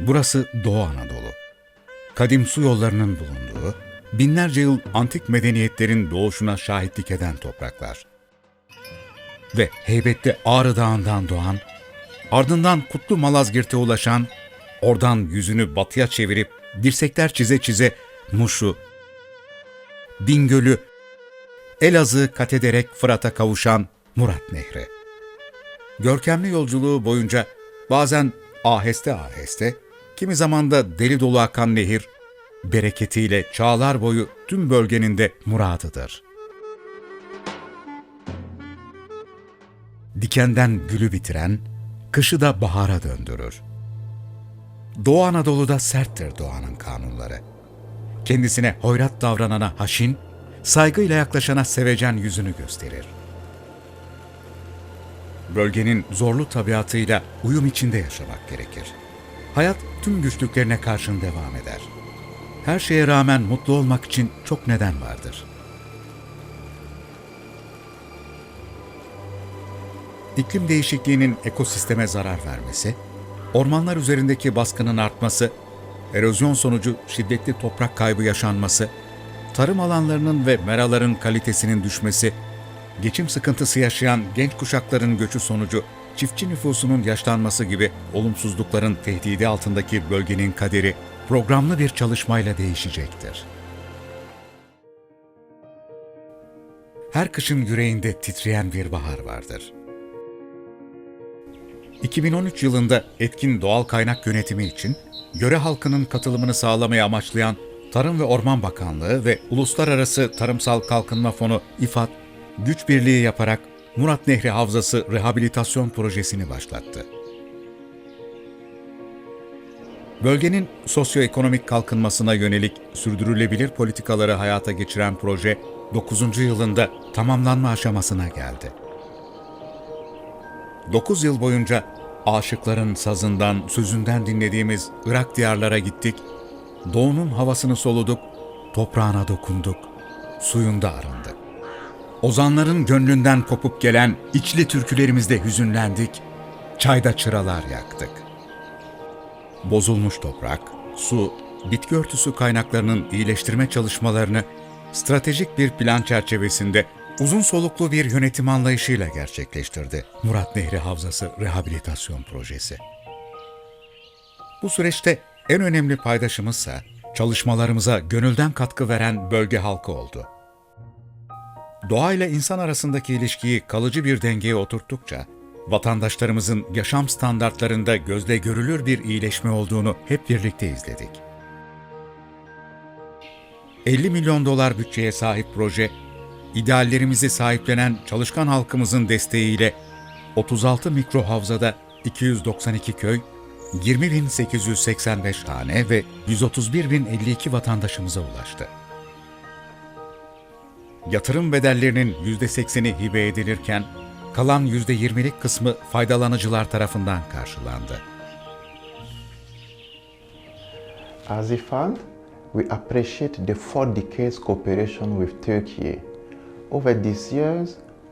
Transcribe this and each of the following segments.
Burası Doğu Anadolu. Kadim su yollarının bulunduğu, binlerce yıl antik medeniyetlerin doğuşuna şahitlik eden topraklar. Ve heybette Ağrı Dağı'ndan doğan, ardından Kutlu Malazgirt'e ulaşan, oradan yüzünü batıya çevirip dirsekler çize çize Muş'u, Bingöl'ü, Elazığ'ı kat ederek Fırat'a kavuşan Murat Nehri. Görkemli yolculuğu boyunca bazen aheste aheste, kimi zaman da deli dolu akan nehir, bereketiyle çağlar boyu tüm bölgenin de muradıdır. Dikenden gülü bitiren, kışı da bahara döndürür. Doğu Anadolu'da serttir doğanın kanunları. Kendisine hoyrat davranana haşin, saygıyla yaklaşana sevecen yüzünü gösterir. Bölgenin zorlu tabiatıyla uyum içinde yaşamak gerekir. Hayat tüm güçlüklerine karşın devam eder. Her şeye rağmen mutlu olmak için çok neden vardır. İklim değişikliğinin ekosisteme zarar vermesi, ormanlar üzerindeki baskının artması, erozyon sonucu şiddetli toprak kaybı yaşanması, tarım alanlarının ve meraların kalitesinin düşmesi, geçim sıkıntısı yaşayan genç kuşakların göçü sonucu çiftçi nüfusunun yaşlanması gibi olumsuzlukların tehdidi altındaki bölgenin kaderi programlı bir çalışmayla değişecektir. Her kışın yüreğinde titreyen bir bahar vardır. 2013 yılında etkin doğal kaynak yönetimi için yöre halkının katılımını sağlamayı amaçlayan Tarım ve Orman Bakanlığı ve Uluslararası Tarımsal Kalkınma Fonu İFAD, güç birliği yaparak Murat Nehri Havzası Rehabilitasyon Projesi'ni başlattı. Bölgenin sosyoekonomik kalkınmasına yönelik sürdürülebilir politikaları hayata geçiren proje 9. yılında tamamlanma aşamasına geldi. 9 yıl boyunca aşıkların sazından, sözünden dinlediğimiz Irak diyarlara gittik, doğunun havasını soluduk, toprağına dokunduk, suyunda arındık. Ozanların gönlünden kopup gelen içli türkülerimizde hüzünlendik, çayda çıralar yaktık. Bozulmuş toprak, su, bitki örtüsü kaynaklarının iyileştirme çalışmalarını stratejik bir plan çerçevesinde uzun soluklu bir yönetim anlayışıyla gerçekleştirdi Murat Nehri Havzası Rehabilitasyon Projesi. Bu süreçte en önemli paydaşımızsa çalışmalarımıza gönülden katkı veren bölge halkı oldu. Doğayla insan arasındaki ilişkiyi kalıcı bir dengeye oturttukça, vatandaşlarımızın yaşam standartlarında gözle görülür bir iyileşme olduğunu hep birlikte izledik. 50 milyon dolar bütçeye sahip proje, ideallerimizi sahiplenen çalışkan halkımızın desteğiyle 36 mikro havzada 292 köy, 20.885 hane ve 131.052 vatandaşımıza ulaştı. Yatırım bedellerinin %80'i hibe edilirken, kalan %20'lik kısmı faydalanıcılar tarafından karşılandı. As a fund, we appreciate the four decades cooperation with Turkey. Over these years,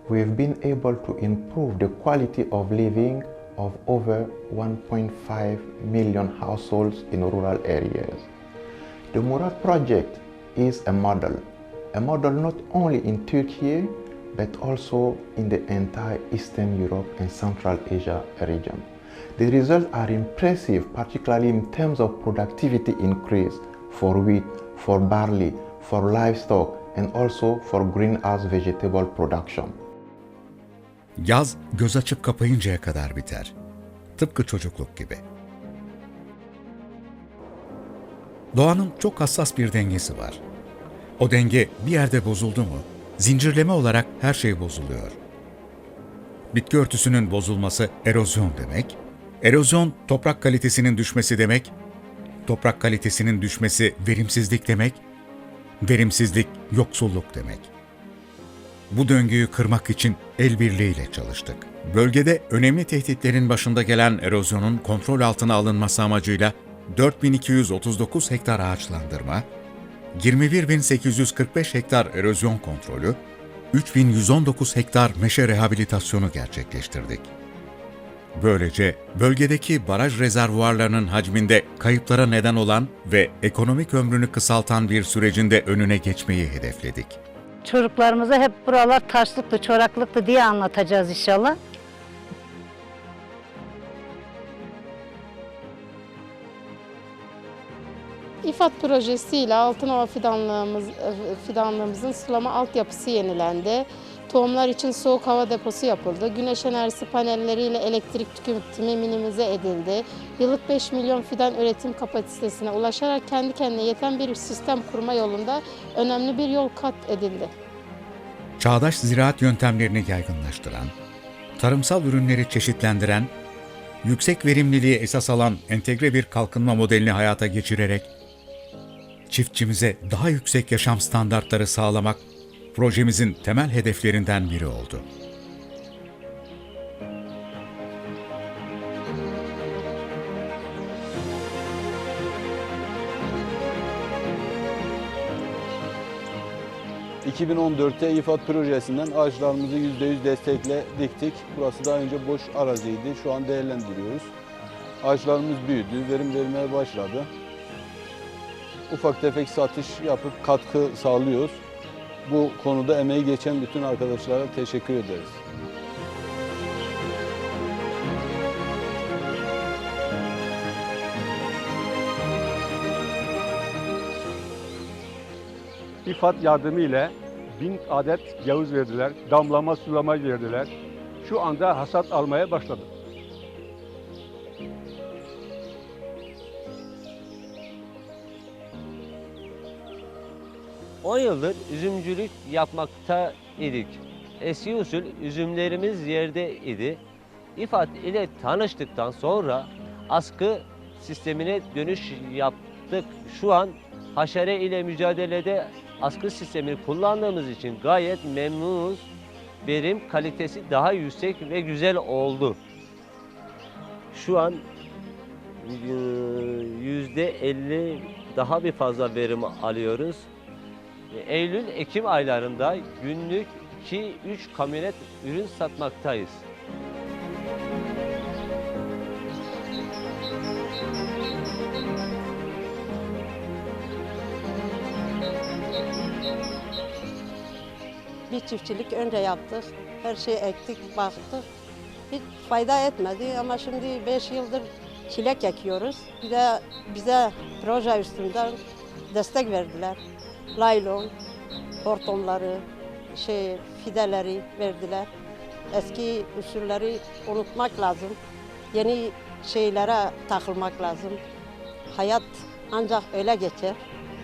we've been able to improve the quality of living of over 1.5 million households in rural areas. The Murat project is a model, a model not only in Turkey but also in the entire Eastern Europe and Central Asia region. The results are impressive, particularly in terms of productivity increase for wheat, for barley, for livestock, and also for greenhouse vegetable production. Yaz göz açıp kapayıncaya kadar biter. Tıpkı çocukluk gibi. Doğanın çok hassas bir dengesi var. O denge bir yerde bozuldu mu, zincirleme olarak her şey bozuluyor. Bitki örtüsünün bozulması erozyon demek, erozyon toprak kalitesinin düşmesi demek, toprak kalitesinin düşmesi verimsizlik demek, verimsizlik yoksulluk demek. Bu döngüyü kırmak için el birliğiyle çalıştık. Bölgede önemli tehditlerin başında gelen erozyonun kontrol altına alınması amacıyla 4239 hektar ağaçlandırma, 21845 hektar erozyon kontrolü, 3119 hektar meşe rehabilitasyonu gerçekleştirdik. Böylece bölgedeki baraj rezervuarlarının hacminde kayıplara neden olan ve ekonomik ömrünü kısaltan bir sürecin de önüne geçmeyi hedefledik. Çocuklarımıza hep buralar taşlıktı, çoraklıktı diye anlatacağız inşallah. İFAD projesiyle Altınova fidanlığımız, fidanlığımızın sulama altyapısı yenilendi. Tohumlar için soğuk hava deposu yapıldı. Güneş enerjisi panelleriyle elektrik tüketimi minimize edildi. Yıllık 5 milyon fidan üretim kapasitesine ulaşarak kendi kendine yeten bir sistem kurma yolunda önemli bir yol kat edildi. Çağdaş ziraat yöntemlerini yaygınlaştıran, tarımsal ürünleri çeşitlendiren, yüksek verimliliği esas alan entegre bir kalkınma modelini hayata geçirerek çiftçimize daha yüksek yaşam standartları sağlamak projemizin temel hedeflerinden biri oldu. ...2014'te İFAD projesinden ağaçlarımızı %100 destekle diktik. Burası daha önce boş araziydi. Şu an değerlendiriyoruz. Ağaçlarımız büyüdü, verim vermeye başladı ufak tefek satış yapıp katkı sağlıyoruz. Bu konuda emeği geçen bütün arkadaşlara teşekkür ederiz. İFAD yardımı ile bin adet yavuz verdiler, damlama sulama verdiler. Şu anda hasat almaya başladık. 10 yıldır üzümcülük yapmakta idik. Eski usul üzümlerimiz yerde idi. İFAD ile tanıştıktan sonra askı sistemine dönüş yaptık. Şu an haşere ile mücadelede askı sistemini kullandığımız için gayet memnunuz. Verim kalitesi daha yüksek ve güzel oldu. Şu an e, %50 daha bir fazla verim alıyoruz. Eylül-Ekim aylarında günlük 2-3 kamyonet ürün satmaktayız. Bir çiftçilik önce yaptık. Her şeyi ektik, baktık. Hiç fayda etmedi ama şimdi 5 yıldır çilek ekiyoruz. Bir de bize proje üstünden destek verdiler. Laylon, hortumları, şey, fideleri verdiler. Eski usulleri unutmak lazım. Yeni şeylere takılmak lazım. Hayat ancak öyle geçer.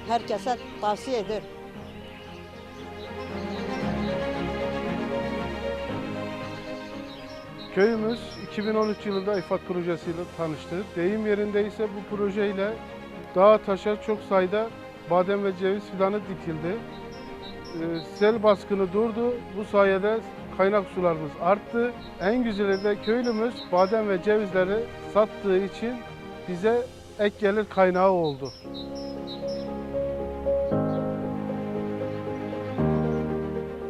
Herkese tavsiye ederim. Köyümüz 2013 yılında İFAD projesiyle tanıştı. Deyim yerindeyse bu projeyle dağa taşa çok sayıda badem ve ceviz fidanı dikildi. Ee, Sel baskını durdu. Bu sayede kaynak sularımız arttı. En güzeli de köylümüz badem ve cevizleri sattığı için bize ek gelir kaynağı oldu.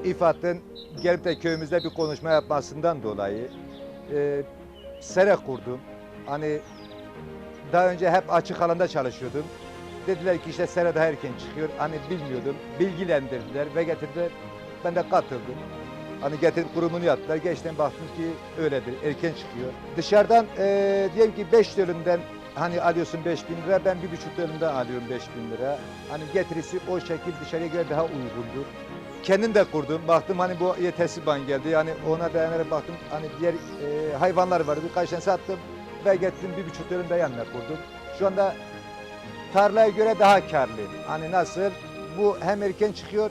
İFAD'ın gelip de köyümüzde bir konuşma yapmasından dolayı e, sere kurdum. Hani daha önce hep açık alanda çalışıyordum. Dediler ki işte sere daha erken çıkıyor. Hani bilmiyordum. Bilgilendirdiler ve getirdiler. Ben de katıldım. Hani getirip kurumunu yaptılar. Geçten baktım ki öyledir. Erken çıkıyor. Dışarıdan e, diyelim ki 5 dönümden hani alıyorsun 5 bin lira. Ben bir buçuk dönümden alıyorum 5 bin lira. Hani getirisi o şekil dışarıya göre daha uygundur. Kendim de kurdum. Baktım hani bu yetersiz ban geldi. Yani ona dayanarak baktım hani diğer e, hayvanlar vardı. Birkaç tane sattım ve getirdim bir buçuk dönümde yanına kurdum. Şu anda tarlaya göre daha karlı. Hani nasıl? Bu hem erken çıkıyor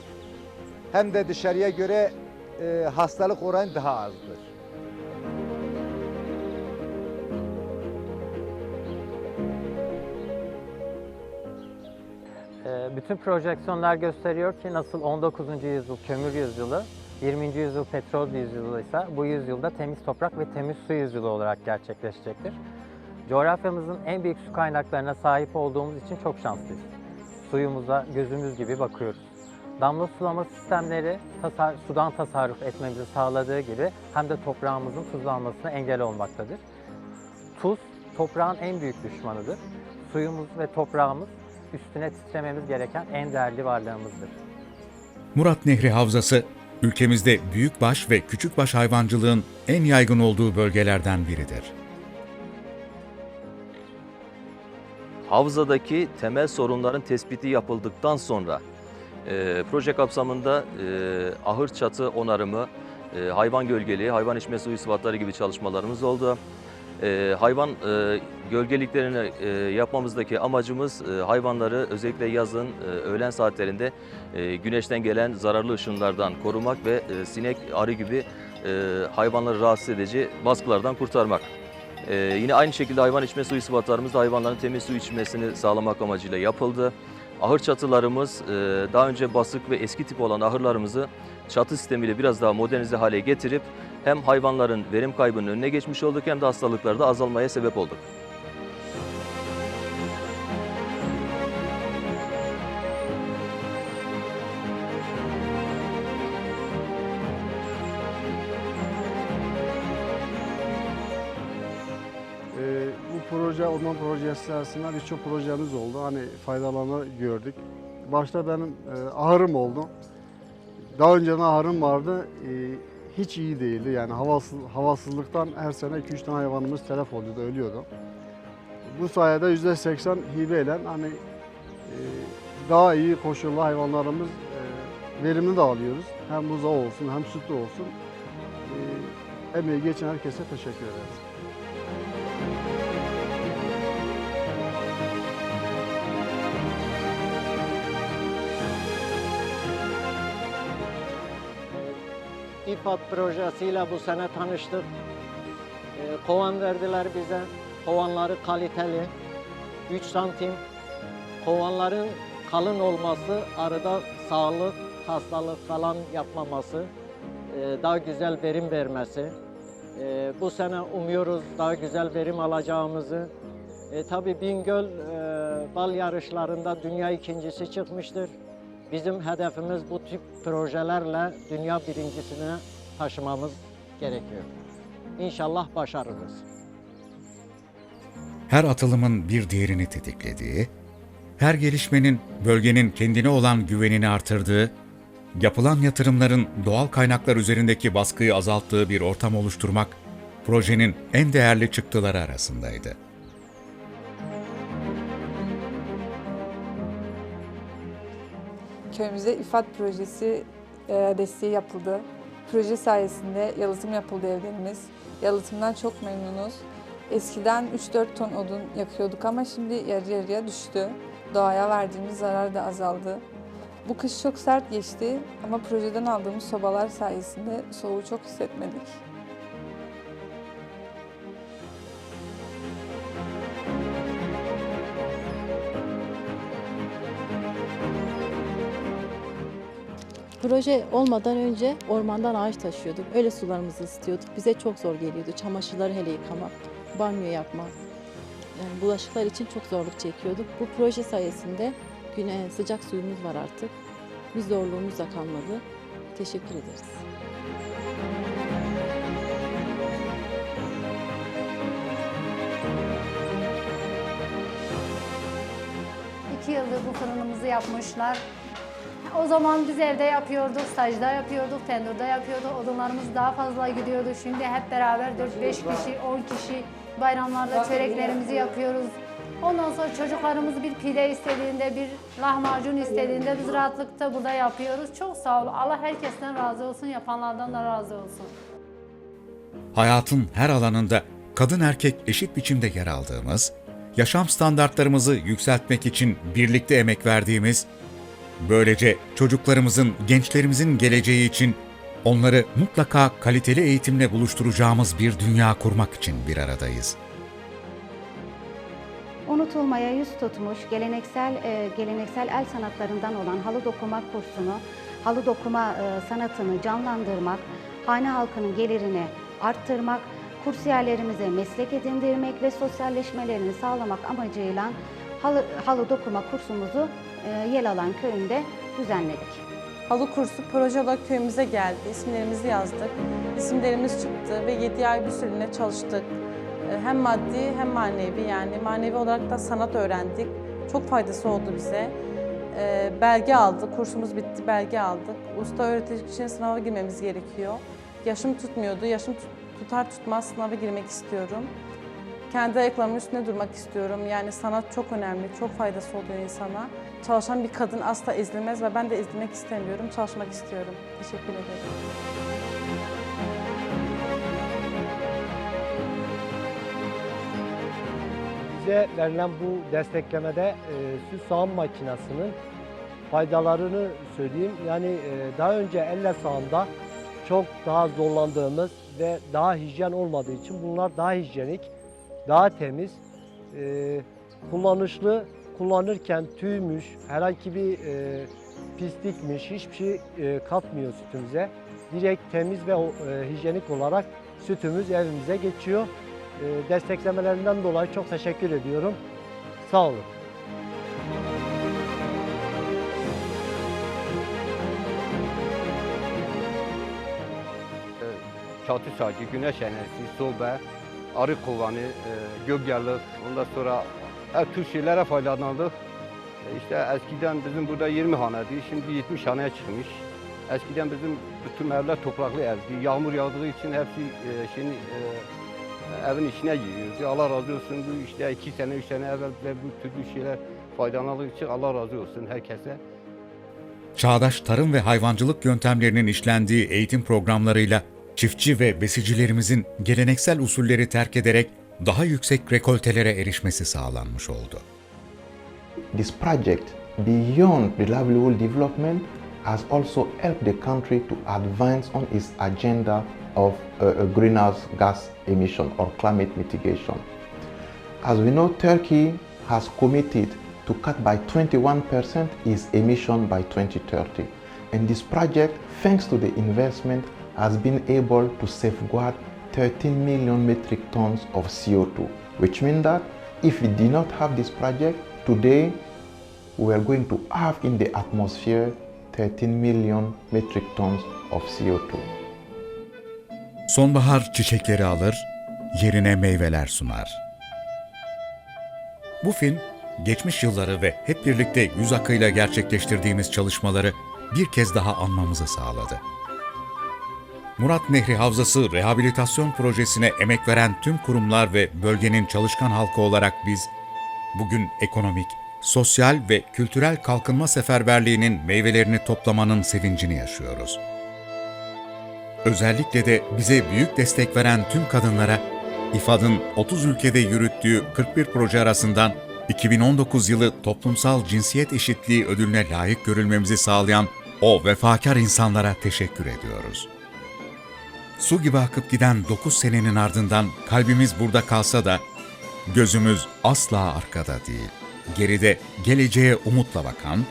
hem de dışarıya göre e, hastalık oranı daha azdır. Ee, Bütün projeksiyonlar gösteriyor ki nasıl 19. yüzyıl kömür yüzyılı, 20. yüzyıl petrol yüzyılı ise bu yüzyılda temiz toprak ve temiz su yüzyılı olarak gerçekleşecektir. Coğrafyamızın en büyük su kaynaklarına sahip olduğumuz için çok şanslıyız. Suyumuza gözümüz gibi bakıyoruz. Damla sulama sistemleri tasar- sudan tasarruf etmemizi sağladığı gibi hem de toprağımızın tuzlanmasına engel olmaktadır. Tuz toprağın en büyük düşmanıdır. Suyumuz ve toprağımız üstüne titrememiz gereken en değerli varlığımızdır. Murat Nehri Havzası, ülkemizde büyükbaş ve küçükbaş hayvancılığın en yaygın olduğu bölgelerden biridir. Havzadaki temel sorunların tespiti yapıldıktan sonra e, proje kapsamında e, ahır çatı onarımı, e, hayvan gölgeliği, hayvan içme suyu sıfatları gibi çalışmalarımız oldu. E, hayvan e, gölgeliklerini e, yapmamızdaki amacımız e, hayvanları özellikle yazın e, öğlen saatlerinde e, güneşten gelen zararlı ışınlardan korumak ve e, sinek, arı gibi e, hayvanları rahatsız edici baskılardan kurtarmak. Ee, yine aynı şekilde hayvan içme suyu sıfatlarımız da hayvanların temiz su içmesini sağlamak amacıyla yapıldı. Ahır çatılarımız e, daha önce basık ve eski tip olan ahırlarımızı çatı sistemiyle biraz daha modernize hale getirip hem hayvanların verim kaybının önüne geçmiş olduk hem de hastalıklarda azalmaya sebep olduk. Proje, orman projesi arasında birçok projemiz oldu. Hani faydalarını gördük. Başta benim e, ahırım oldu. Daha önceden ahırım vardı. E, hiç iyi değildi. Yani havasız, havasızlıktan her sene 2-3 tane hayvanımız telef oluyordu, ölüyordu. Bu sayede %80 hibeyle hani e, daha iyi koşullu hayvanlarımız e, verimini de alıyoruz. Hem buzağı olsun hem sütlü olsun. E, emeği geçen herkese teşekkür ederiz. İFAD projesiyle bu sene tanıştık. Ee, kovan verdiler bize. Kovanları kaliteli. 3 santim. Kovanların kalın olması, arada sağlık, hastalık falan yapmaması, e, daha güzel verim vermesi. E, bu sene umuyoruz daha güzel verim alacağımızı. E, tabii Bingöl e, bal yarışlarında dünya ikincisi çıkmıştır. Bizim hedefimiz bu tip projelerle dünya birincisine taşımamız gerekiyor. İnşallah başarırız. Her atılımın bir diğerini tetiklediği, her gelişmenin bölgenin kendine olan güvenini artırdığı, yapılan yatırımların doğal kaynaklar üzerindeki baskıyı azalttığı bir ortam oluşturmak, projenin en değerli çıktıları arasındaydı. Köyümüzde İFAD projesi e, desteği yapıldı. Proje sayesinde yalıtım yapıldı evlerimiz. Yalıtımdan çok memnunuz. Eskiden 3-4 ton odun yakıyorduk ama şimdi yarı yarıya düştü. Doğaya verdiğimiz zarar da azaldı. Bu kış çok sert geçti ama projeden aldığımız sobalar sayesinde soğuğu çok hissetmedik. Proje olmadan önce ormandan ağaç taşıyorduk. Öyle sularımızı ısıtıyorduk. Bize çok zor geliyordu. Çamaşırları hele yıkamak, banyo yapmak. Yani bulaşıklar için çok zorluk çekiyorduk. Bu proje sayesinde güne sıcak suyumuz var artık. Bir zorluğumuz da kalmadı. Teşekkür ederiz. İki yıldır bu fırınımızı yapmışlar. O zaman biz evde yapıyorduk, stajda yapıyorduk, tendurda yapıyorduk. Odunlarımız daha fazla gidiyordu. Şimdi hep beraber 4-5 kişi, 10 kişi bayramlarda çöreklerimizi yapıyoruz. Ondan sonra çocuklarımız bir pide istediğinde, bir lahmacun istediğinde biz rahatlıkta burada yapıyoruz. Çok sağ ol. Allah herkesten razı olsun, yapanlardan da razı olsun. Hayatın her alanında kadın erkek eşit biçimde yer aldığımız, yaşam standartlarımızı yükseltmek için birlikte emek verdiğimiz, böylece çocuklarımızın, gençlerimizin geleceği için onları mutlaka kaliteli eğitimle buluşturacağımız bir dünya kurmak için bir aradayız. Unutulmaya yüz tutmuş geleneksel e, geleneksel el sanatlarından olan halı dokuma kursunu, halı dokuma e, sanatını canlandırmak, hane halkının gelirini arttırmak, kursiyerlerimize meslek edindirmek ve sosyalleşmelerini sağlamak amacıyla halı, halı dokuma kursumuzu Yelalan köyünde düzenledik. Halı kursu proje olarak köyümüze geldi. İsimlerimizi yazdık. İsimlerimiz çıktı ve 7 ay bir süreliğine çalıştık. E, Hem maddi hem manevi yani manevi olarak da sanat öğrendik. Çok faydası oldu bize. E, Belge aldık, kursumuz bitti, belge aldık. Usta öğretici için sınava girmemiz gerekiyor. Yaşım tutmuyordu, yaşım tut- tutar tutmaz sınava girmek istiyorum. Kendi ayaklarımın üstünde durmak istiyorum. Yani sanat çok önemli, çok faydası oluyor insana. Çalışan bir kadın asla ezilmez ve ben de ezilmek istemiyorum, çalışmak istiyorum. Teşekkür ederim. Bize verilen bu desteklemede e, süs sağım makinesinin faydalarını söyleyeyim. Yani e, daha önce elle sağımda çok daha zorlandığımız ve daha hijyen olmadığı için bunlar daha hijyenik, daha temiz, e, kullanışlı, kullanırken tüymüş, herhangi bir e, pislikmiş, hiçbir şey e, katmıyor sütümüze. Direkt temiz ve e, hijyenik olarak sütümüz evimize geçiyor. E, desteklemelerinden dolayı çok teşekkür ediyorum. Sağ olun. çatı sacı, güneş enerjisi, soba, arı kovanı, e, gökyalık, ondan sonra her tür şeylere faydalandık. E, İşte eskiden bizim burada 20 haneydi, şimdi 70 haneye çıkmış. Eskiden bizim bütün evler topraklı evdi. Yağmur yağdığı için hepsi e, şeyini, e, evin içine giriyordu. Allah razı olsun bu işte iki sene, üç sene evvel bu türlü şeyler faydalandığı için Allah razı olsun herkese. Çağdaş tarım ve hayvancılık yöntemlerinin işlendiği eğitim programlarıyla çiftçi ve besicilerimizin geleneksel usulleri terk ederek daha yüksek rekoltelere erişmesi sağlanmış oldu. This project, beyond the livelihood development, has also helped the country to advance on its agenda of uh, greenhouse gas emission or climate mitigation. As we know, Turkey has committed to cut by 21% its emission by 2030. And this project, thanks to the investment, has been able to safeguard 13 million metric tons of CO2, which means that if we did not have this project, today we are going to have in the atmosphere 13 million metric tons of CO2. Sonbahar çiçekleri alır, yerine meyveler sunar. Bu film, geçmiş yılları ve hep birlikte yüz akıyla gerçekleştirdiğimiz çalışmaları bir kez daha anmamızı sağladı. Murat Nehri Havzası Rehabilitasyon Projesi'ne emek veren tüm kurumlar ve bölgenin çalışkan halkı olarak biz, bugün ekonomik, sosyal ve kültürel kalkınma seferberliğinin meyvelerini toplamanın sevincini yaşıyoruz. Özellikle de bize büyük destek veren tüm kadınlara İFAD'ın 30 ülkede yürüttüğü 41 proje arasından 2019 yılı Toplumsal Cinsiyet Eşitliği ödülüne layık görülmemizi sağlayan o vefakar insanlara teşekkür ediyoruz. Su gibi akıp giden 9 senenin ardından kalbimiz burada kalsa da gözümüz asla arkada değil. Geride geleceğe umutla bakan,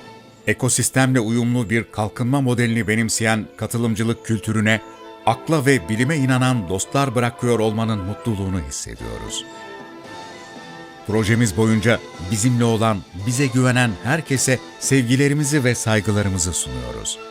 ekosistemle uyumlu bir kalkınma modelini benimseyen katılımcılık kültürüne, akla ve bilime inanan dostlar bırakıyor olmanın mutluluğunu hissediyoruz. Projemiz boyunca bizimle olan, bize güvenen herkese sevgilerimizi ve saygılarımızı sunuyoruz.